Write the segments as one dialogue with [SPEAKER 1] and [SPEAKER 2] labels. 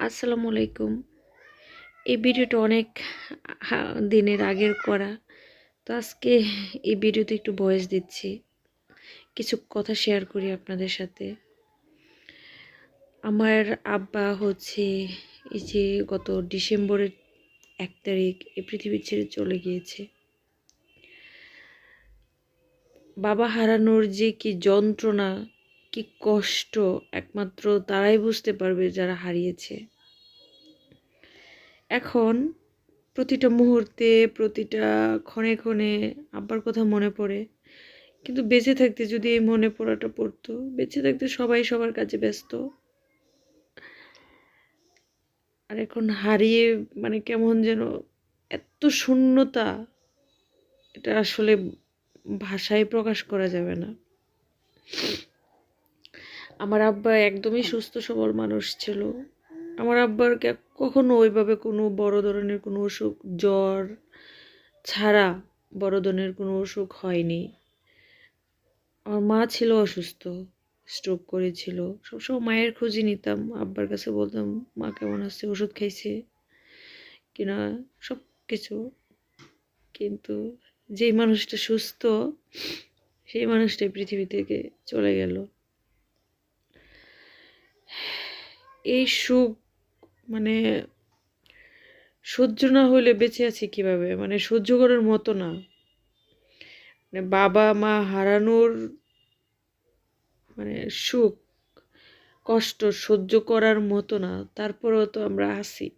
[SPEAKER 1] আসসালামু আলাইকুম। এই ভিডিওটা অনেক দিনের আগের করা। তো আজকে এই ভিডিওতে একটু ভয়েস দিচ্ছি। কিছু কথা শেয়ার করি আপনাদের সাথে। আমার আব্বা হচ্ছে এই যে গত ডিসেম্বরের এক তারিখ এই পৃথিবী ছেড়ে চলে গিয়েছে। বাবা হারানোর যে কি যন্ত্রণা কি কষ্ট। একমাত্র তারাই বুঝতে পারবে যারা হারিয়েছে। এখন প্রতিটা মুহূর্তে, প্রতিটা ক্ষণে ক্ষণে আব্বার কথা মনে পড়ে। কিন্তু বেঁচে থাকতে যদি এই মনে পড়াটা পড়তো, বেঁচে থাকতে সবাই সবার কাছে ব্যস্ত। আর এখন হারিয়ে মানে কেমন যেন এত শূন্যতা, এটা আসলে ভাষায় প্রকাশ করা যাবে না। আমার আব্বা একদমই সুস্থ, সবল মানুষ ছিল। আমার আব্বার কখনো ওইভাবে কোনো বড় ধরনের কোনো অসুখ, জ্বর ছাড়া বড় ধরনের কোনো অসুখ হয়নি। আমার মা ছিল অসুস্থ স্ট্রোক করেছিল। সবসময় মায়ের খোঁজই নিতাম, আব্বার কাছে বলতাম, মা কেমন আছে? ওষুধ খাইছে? কিনা সব কিছু কিন্তু যেই মানুষটা সুস্থ, সেই মানুষটাই পৃথিবী থেকে চলে গেল। এই সুখ মানে সহ্য না হলে বেঁচে আছি কীভাবে? মানে সহ্য করার মতো না। মানে বাবা, মা হারানোর মানে সুখ, কষ্ট সহ্য করার মতো না। তারপরেও তো আমরা আসি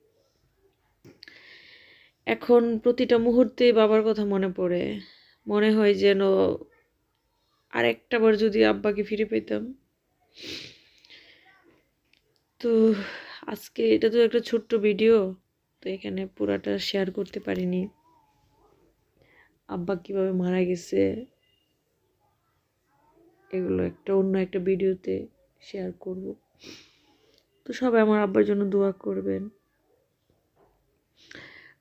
[SPEAKER 1] এখন প্রতিটা মুহূর্তে বাবার কথা মনে পড়ে। মনে হয় যেন আর একটা বার যদি আব্বাকে ফিরে পেতাম। তো আজকে এটা তো একটা ছোট্ট ভিডিও তো এখানে পুরাটা শেয়ার করতে পারিনি। আব্বা কীভাবে মারা গেছে, এগুলো একটা অন্য একটা ভিডিওতে শেয়ার করব। তো সবাই আমার আব্বার জন্য দোয়া করবেন।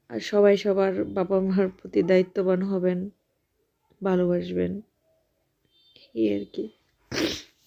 [SPEAKER 1] আর সবাই সবার বাবা মার প্রতি দায়িত্ববান হবেন, ভালোবাসবেন, এই আর কি।